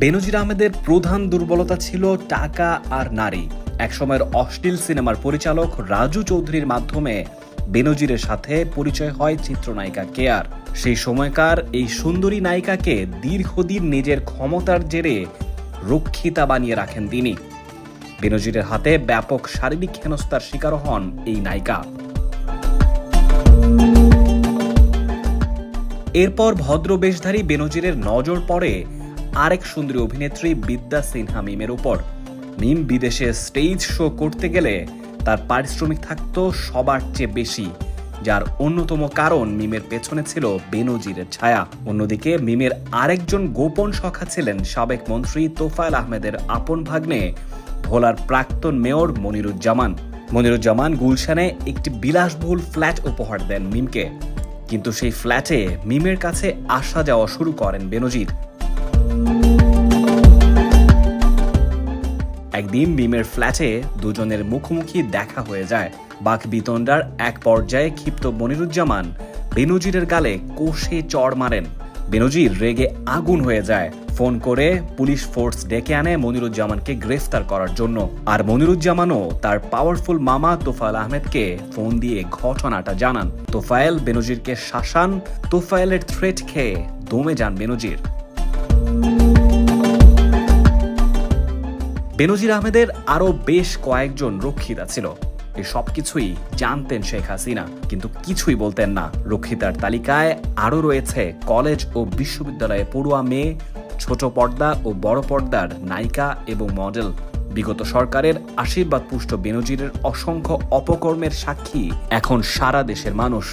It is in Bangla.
বেনজির আহমেদের প্রধান দুর্বলতা ছিল টাকা আর নারী। একসময়ের অশ্লীল সিনেমার পরিচালক রাজু চৌধুরীর মাধ্যমে বেনজিরের সাথে পরিচয় হয় চিত্রনায়িকা কেয়ার সেই সময়কার এই সুন্দরী নায়িকাকে দীর্ঘদিন নিজের ক্ষমতার জেরে রক্ষিতা বানিয়ে রাখেন তিনি। বেনজিরের হাতে ব্যাপক শারীরিক হেনস্থার শিকার হন এই নায়িকা। এরপর ভদ্র বেশধারী বেনজিরের নজর পড়ে আরেক সুন্দরী অভিনেত্রী বিদ্যা সিনহা মিমের উপর। মিম বিদেশে স্টেজ শো করতে গেলে তার পারিশ্রমিক থাকতো সবার চেয়ে বেশি, যার অন্যতম কারণ মিমের পেছনে ছিল বেনজিরের ছায়া। অন্যদিকে মিমের আরেকজন গোপন সখা ছিলেন সাবেক মন্ত্রী তোফায়েল আহমেদের আপন ভাগ্নে, ভোলার প্রাক্তন মেয়র মনিরুজ্জামান। মনিরুজ্জামান গুলশানে একটি বিলাসবহুল ফ্ল্যাট উপহার দেন মিমকে। কিন্তু সেই ফ্ল্যাটে মিমের কাছে আসা যাওয়া শুরু করেন বেনজির। একদিন বিমের ফ্ল্যাটে দুজনের মুখোমুখি দেখা হয়ে যায়। বাক বিতন্ডার এক পর্যায়ে ক্ষিপ্ত মনিরুজ্জামান বেনজিরের গালে কোষে চড় মারেন। বেনজির রেগে আগুন হয়ে যায়। ফোন করে পুলিশ ফোর্স ডেকে আনে মনিরুজ্জামানকে গ্রেফতার করার জন্য। আর মনিরুজ্জামানও তার পাওয়ারফুল মামা তোফায়েল আহমেদকে ফোন দিয়ে ঘটনাটা জানান। তোফায়েল বেনজিরকে শাসান, তোফায়েলের থ্রেট খেয়ে দমে যান বেনজির। বেনজির আহমেদের আরও বেশ কয়েকজন রক্ষিতা ছিল। এই সব কিছুই জানতেন শেখ হাসিনা, কিন্তু কিছুই বলতেন না। রক্ষিতার তালিকায় আরও রয়েছে কলেজ ও বিশ্ববিদ্যালয়ে পড়ুয়া মেয়ে, ছোট পর্দা ও বড় পর্দার নায়িকা এবং মডেল। বিগত সরকারের আশীর্বাদ পুষ্ট বেনজিরের অসংখ্য অপকর্মের সাক্ষী এখন সারা দেশের মানুষ।